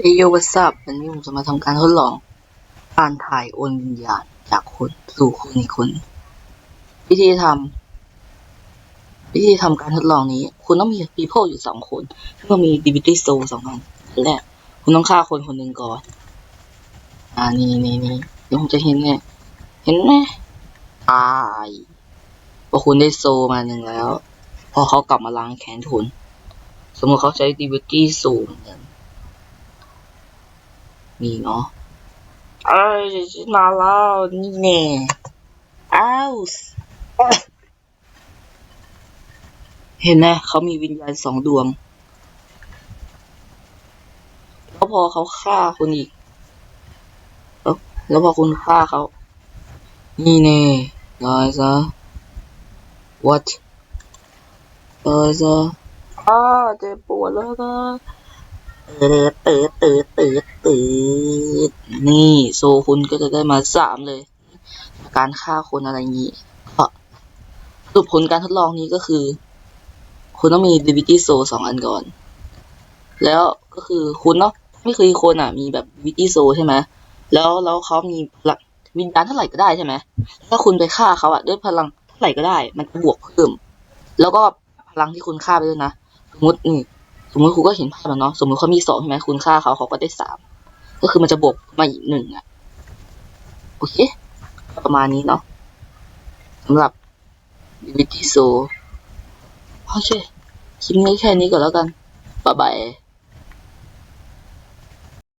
เอโยวัสซับวันนี้ผมจะมาทำการทดลอง การถ่ายโอนวิญญาณจากคนสู่คนอีกคน วิธีทำวิธีทำการทดลองนี้ คุณต้องมี people อยู่สองคนแล้วก็มี divinity soul สองอันอันแรกคุณต้องฆ่าคนคนหนึ่งก่อน อ่านี่นี่นี่เดี๋ยวผมจะเห็นเนี่ยเห็นไหมตายพอคุณได้โซมาหนึ่งแล้ว พอเขากลับมาล้างแค้นคุณ สมมติเขาใช้ divinity soul เหมือนกั นนี่เนาะเอ้ยฉันมาแล้วนี่แน่อ้าวเห็นไหมเขามีวิญญาณสองดวงแล้วพอเขาฆ่าคุณอีก แล้วแล้วพอคุณฆ่าเขา นี่แน่ตายซะ what ตายซะอ้าเจ็บปวดแล้วก็เตืดตืดตืดตืดตืดนี่โซคุณก็จะได้มาสามเลย การฆ่าคนอะไรอย่างนี้ก็สรุปผลการทดลองนี้ก็คือ คุณต้องมี divinity soul สองอันก่อน แล้วก็คือคุณเนาะไม่เคยคนอะ มีแบบ divinity soul ใช่ไหมแล้วแล้วเขามีพลังวิญญาณเท่าไหร่ก็ได้ใช่ไหมถ้าคุณไปฆ่าเขาอะด้วยพลังเท่าไหร่ก็ได้ มันจะบวกเพิ่ม แล้วก็พลังที่คุณฆ่าไปด้วยนะสมมตินี่ สมมติครูก็เห็นภาพแล้วเนาะสมมติเขามีสองใช่ไหมคุณค่าเขาเขาก็ได้สามก็คือมันจะบวกมาอีกหนึ่งอะโอเค ประมาณนี้เนาะสำหรับวิดีโซโอเคคลิปนี้แค่นี้ก่อนแล้วกันบ๊ายบาย